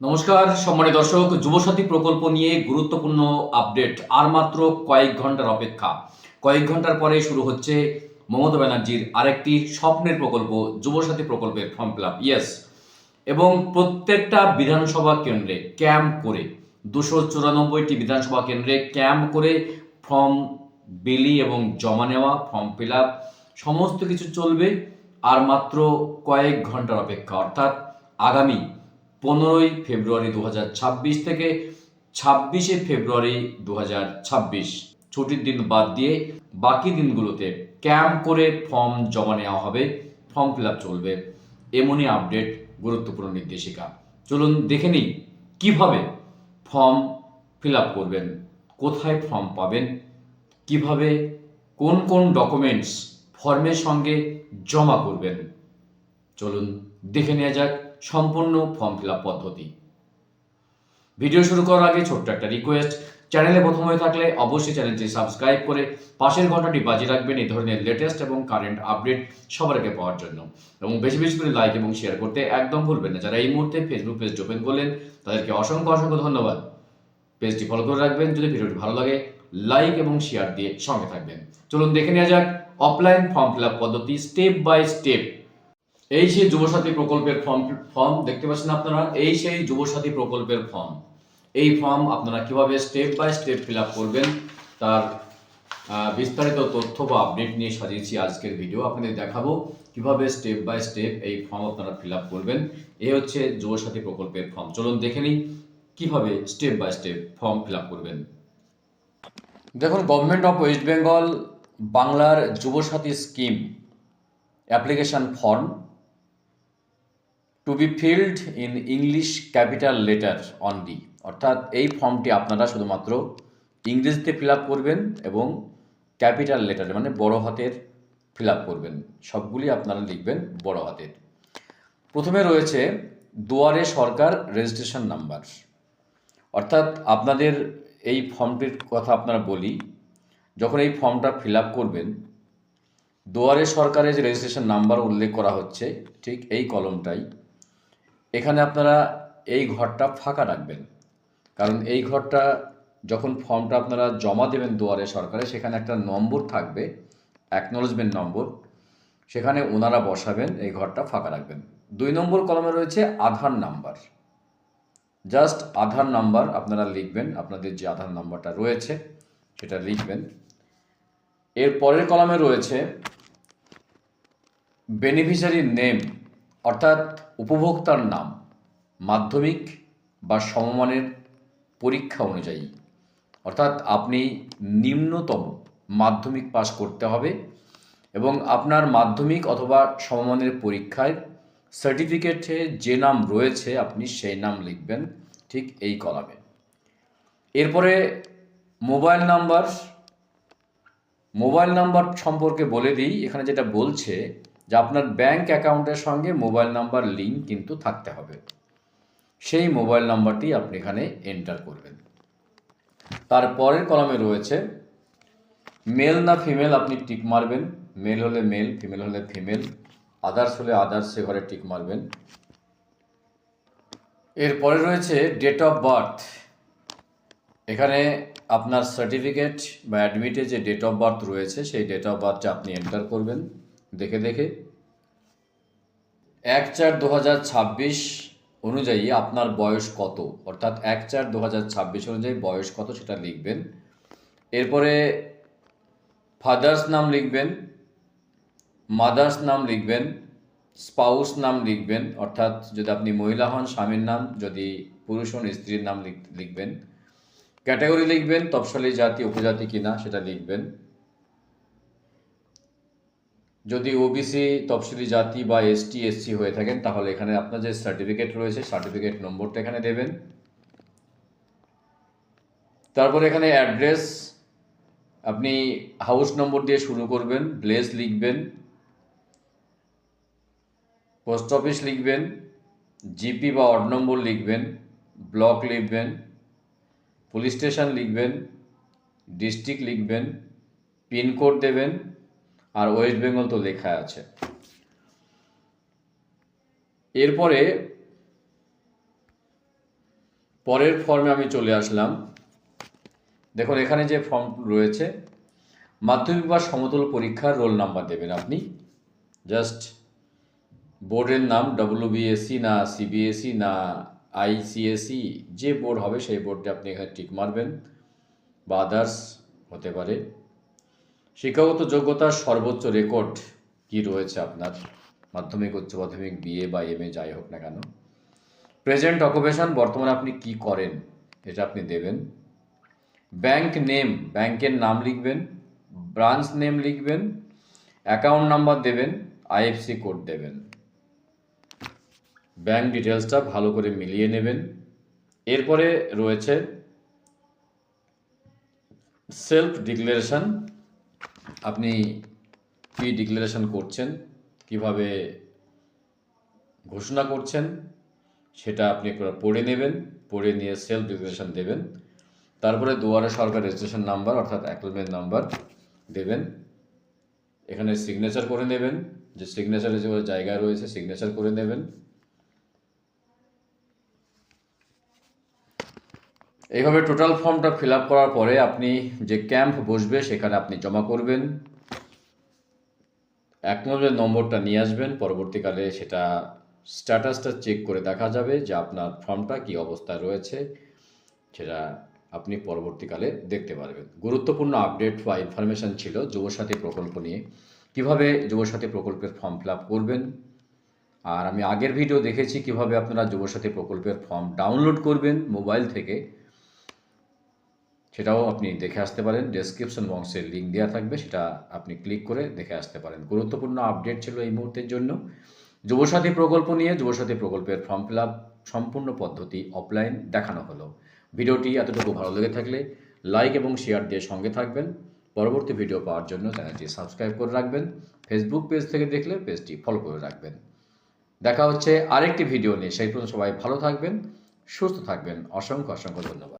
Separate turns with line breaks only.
নমস্কার, সম্মানিত দর্শক, যুবসাথী প্রকল্প নিয়ে গুরুত্বপূর্ণ আপডেট, আর মাত্র কয়েক ঘণ্টার অপেক্ষা। কয়েক ঘণ্টার পরে শুরু হচ্ছে মমতা ব্যানার্জির আরেকটি স্বপ্নের প্রকল্প, যুবসাথী প্রকল্পের ফর্ম ফিল আপ। ইয়েস এবং প্রত্যেকটা বিধানসভা কেন্দ্রে ক্যাম্প করে, দুশো চুরানব্বইটি বিধানসভা কেন্দ্রে ক্যাম্প করে ফর্ম বিলি এবং জমা নেওয়া, ফর্ম ফিল আপ, সমস্ত কিছু চলবে, আর মাত্র কয়েক ঘণ্টার অপেক্ষা। অর্থাৎ আগামী পনেরোই ফেব্রুয়ারি দু হাজার ছাব্বিশ থেকে ছাব্বিশে ফেব্রুয়ারি দু হাজার ছাব্বিশ। ছুটির দিন বাদ দিয়ে বাকি দিনগুলোতে ক্যাম্প করে ফর্ম জমা নেওয়া হবে, ফর্ম ফিল চলবে। এমনই আপডেট গুরুত্বপূর্ণ নির্দেশিকা। চলুন দেখে নিই কীভাবে ফর্ম ফিল করবেন, কোথায় ফর্ম পাবেন, কীভাবে কোন কোন ডকুমেন্টস ফর্মের সঙ্গে জমা করবেন। চলুন দেখে নেওয়া যাক। সম্পূর্ণ ফর্ম ফিল আপ পদ্ধতি। ভিডিও শুরু করার আগে ছোট্ট একটা রিকোয়েস্ট চ্যানেলে প্রথম হয়ে থাকলে অবশ্যই চ্যানেলটি সাবস্ক্রাইব করে পাশের ঘন্টাটি বাজিয়ে রাখবেন এই ধরনের লেটেস্ট এবং কারেন্ট আপডেট সবার আগে পাওয়ার জন্য। এবং বেশি বেশি করে লাইক এবং শেয়ার করতে একদম ভুলবেন না। যারা এই মুহূর্তে ফেসবুক পেজ ওপেন করলেন, তাদেরকে অসংখ্য অসংখ্য ধন্যবাদ। পেজটি ফলো করে রাখবেন। যদি ভিডিওটি ভালো লাগে লাইক এবং শেয়ার দিয়ে সঙ্গে থাকবেন। চলুন দেখে নেওয়া যাক অফলাইন ফর্ম ফিল আপ পদ্ধতি স্টেপ বাই স্টেপ এই সেই যুবসাথী প্রকল্পের ফর্ম ফর্ম দেখতে পাচ্ছেন আপনারা? এই সেই যুবসাথী প্রকল্পের ফর্ম এই ফর্ম আপনারা কীভাবে স্টেপ বাই স্টেপ ফিল করবেন, তার বিস্তারিত তথ্য বা আপডেট নিয়ে সাজিয়েছি আজকের ভিডিও আপনাদের দেখাবো কীভাবে স্টেপ বাই স্টেপ এই ফর্ম আপনারা ফিল করবেন। এই হচ্ছে যুবসাথী প্রকল্পের ফর্ম চলুন দেখে নিই কীভাবে step by step form fill করবেন। দেখুন গভর্নমেন্ট অফ ওয়েস্ট বেঙ্গল বাংলার Yuvasathi scheme application form to be filled in English capital letter only অর্থাৎ এই ফর্মটি আপনারা শুধুমাত্র ইংরেজিতে ফিল করবেন এবং ক্যাপিটাল লেটার মানে বড় হাতের ফিল করবেন। সবগুলি আপনারা লিখবেন বড় হাতের। প্রথমে রয়েছে দুয়ারে সরকার রেজিস্ট্রেশন নাম্বার অর্থাৎ আপনাদের এই ফর্মটির কথা আপনারা বলি, যখন এই ফর্মটা ফিল করবেন, দুয়ারে সরকারের যে রেজিস্ট্রেশন নাম্বার উল্লেখ করা হচ্ছে, ঠিক এই কলমটাই। এখানে আপনারা এই ঘরটা ফাঁকা রাখবেন। কারণ এই ঘরটা যখন ফর্মটা আপনারা জমা দেবেন দুয়ারে সরকারে, সেখানে একটা নম্বর থাকবে অ্যাকনোলজমেন্ট নম্বর। সেখানে ওনারা বসাবেন, এই ঘরটা ফাঁকা রাখবেন। দুই নম্বর কলমে রয়েছে Aadhaar number. Just Aadhaar number আপনারা লিখবেন, আপনাদের যে আধার নাম্বারটা রয়েছে, সেটা লিখবেন। এর পরের কলমে রয়েছে বেনিফিশিয়ারি নেম অর্থাৎ উপভোক্তার নাম, মাধ্যমিক বা সমমানের পরীক্ষা অনুযায়ী। অর্থাৎ আপনি নিম্নতম মাধ্যমিক পাস করতে হবে এবং আপনার মাধ্যমিক অথবা সমমানের পরীক্ষায় সার্টিফিকেটে যে নাম রয়েছে আপনি সেই নাম লিখবেন ঠিক এই কলামে। এরপরে মোবাইল নাম্বার মোবাইল নাম্বার সম্পর্কে বলে দিই, এখানে যেটা বলছে যে আপনার ব্যাংক অ্যাকাউন্টের সঙ্গে মোবাইল নাম্বার লিঙ্ক কিন্তু থাকতে হবে। সেই মোবাইল নাম্বারটি আপনি এখানে এন্টার করবেন। তারপরের কলামে রয়েছে মেল না ফিমেল আপনি টিক মারবেন। মেল হলে মেল ফিমেল হলে ফিমেল আদার্স হলে আদার্স সে ঘরে টিক মারবেন। এরপরে রয়েছে ডেট অফ বার্থ এখানে আপনার সার্টিফিকেট বা অ্যাডমিটে যে ডেট অফ বার্থ রয়েছে, সেই ডেট অফ বার্থটা আপনি এন্টার করবেন। দেখে দেখে। এক চার দু অনুযায়ী আপনার বয়স কত? অর্থাৎ এক চার দু অনুযায়ী বয়স কত সেটা লিখবেন। এরপরে ফাদার্স নাম লিখবেন, মাদার্স নাম লিখবেন, স্পাউস নাম লিখবেন, অর্থাৎ যদি আপনি মহিলা হন, স্বামীর নাম, যদি পুরুষ হন, স্ত্রীর নাম লিখ- লিখবেন। ক্যাটাগরি লিখবেন, তফসলি জাতি, উপজাতি কিনা সেটা লিখবেন। যদি ওবিসি তফসিলি জাতি বা এসটি এসসি হয়ে থাকেন, তাহলে এখানে আপনার যে সার্টিফিকেট রয়েছে সার্টিফিকেট নম্বরটা এখানে দেবেন। তারপর এখানে অ্যাড্রেস আপনি হাউস নম্বর দিয়ে শুরু করবেন প্লেস লিখবেন পোস্ট অফিস লিখবেন জিপি বা অড নম্বর লিখবেন ব্লক লিখবেন পুলিশ স্টেশন লিখবেন ডিস্ট্রিক্ট লিখবেন পিনকোড দেবেন আর ওয়েস্ট বেঙ্গল তো লেখা আছে। এরপরে পরের ফর্মে আমি চলে আসলাম। দেখুন, এখানে যে ফর্ম রয়েছে, মাধ্যমিক বা সমতল পরীক্ষার রোল নাম্বার দেবেন আপনি। জাস্ট বোর্ডের নাম ডব্লিউবিএসসি না সিবিএসই না আইসিএসই যে বোর্ড হবে সেই বোর্ডে আপনি এখানে টিক মারবেন। বা আদার্স হতে পারে। শিক্ষাগত যোগ্যতার সর্বোচ্চ রেকর্ড কি রয়েছে আপনার? মাধ্যমিক, উচ্চ মাধ্যমিক বিএ বা এম এ যাই হোক না কেন। প্রেজেন্ট অকুপেশন বর্তমানে আপনি কি করেন এটা আপনি দেবেন। ব্যাংক নেম ব্যাংকের নাম লিখবেন ব্রাঞ্চ নেম লিখবেন অ্যাকাউন্ট নাম্বার দেবেন আইএফসি কোড দেবেন। ব্যাংক ডিটেলসটা ভালো করে মিলিয়ে নেবেন। এরপরে রয়েছে সেলফ ডিক্লারেশন আপনি কি ডিক্লারেশন করছেন? কীভাবে ঘোষণা করছেন? সেটা আপনি পড়ে নেবেন, পড়ে নিয়ে সেলফ ডিক্লারেশন দেবেন। তারপরে দুয়ারে সরকার রেজিস্ট্রেশন নাম্বার অর্থাৎ অ্যাক্লোমেন্ট নাম্বার দেবেন। এখানে সিগনেচার করে নেবেন। যে সিগনেচারের যে জায়গা রয়েছে সিগনেচার করে নেবেন। এইভাবে টোটাল ফর্মটা ফিল করার পরে আপনি যে ক্যাম্প বসবে সেখানে আপনি জমা করবেন। এক নম্বরের নম্বরটা নিয়ে আসবেন, পরবর্তীকালে সেটা স্ট্যাটাসটা চেক করে দেখা যাবে যে আপনার ফর্মটা কি অবস্থায় রয়েছে, সেটা আপনি পরবর্তীকালে দেখতে পারবেন। গুরুত্বপূর্ণ আপডেট বা ইনফরমেশন ছিল যুবসাথী প্রকল্প নিয়ে। কীভাবে যুবসাথী প্রকল্পের ফর্ম ফিল করবেন? আর আমি আগের ভিডিও দেখেছি কীভাবে আপনারা যুবসাথী প্রকল্পের ফর্ম ডাউনলোড করবেন মোবাইল থেকে। সেটাও আপনি দেখে আসতে পারেন। ডেসক্রিপশন বক্সের লিঙ্ক দেওয়া থাকবে, সেটা আপনি ক্লিক করে দেখে আসতে পারেন। গুরুত্বপূর্ণ আপডেট ছিল এই মুহূর্তের জন্য। যুবসাথী প্রকল্প নিয়ে যুবসাথী প্রকল্পের ফর্ম ফিল সম্পূর্ণ পদ্ধতি অফলাইন দেখানো হলো। ভিডিওটি এতটুকু ভালো লেগে থাকলে লাইক এবং শেয়ার দিয়ে সঙ্গে থাকবেন। পরবর্তী ভিডিও পাওয়ার জন্য চ্যানেলটি সাবস্ক্রাইব করে রাখবেন। ফেসবুক পেজ থেকে দেখলে পেজটি ফলো করে রাখবেন। দেখা হচ্ছে আরেকটি ভিডিও নিয়ে। সেই পর্যন্ত সবাই ভালো থাকবেন, সুস্থ থাকবেন। অসংখ্য অসংখ্য ধন্যবাদ।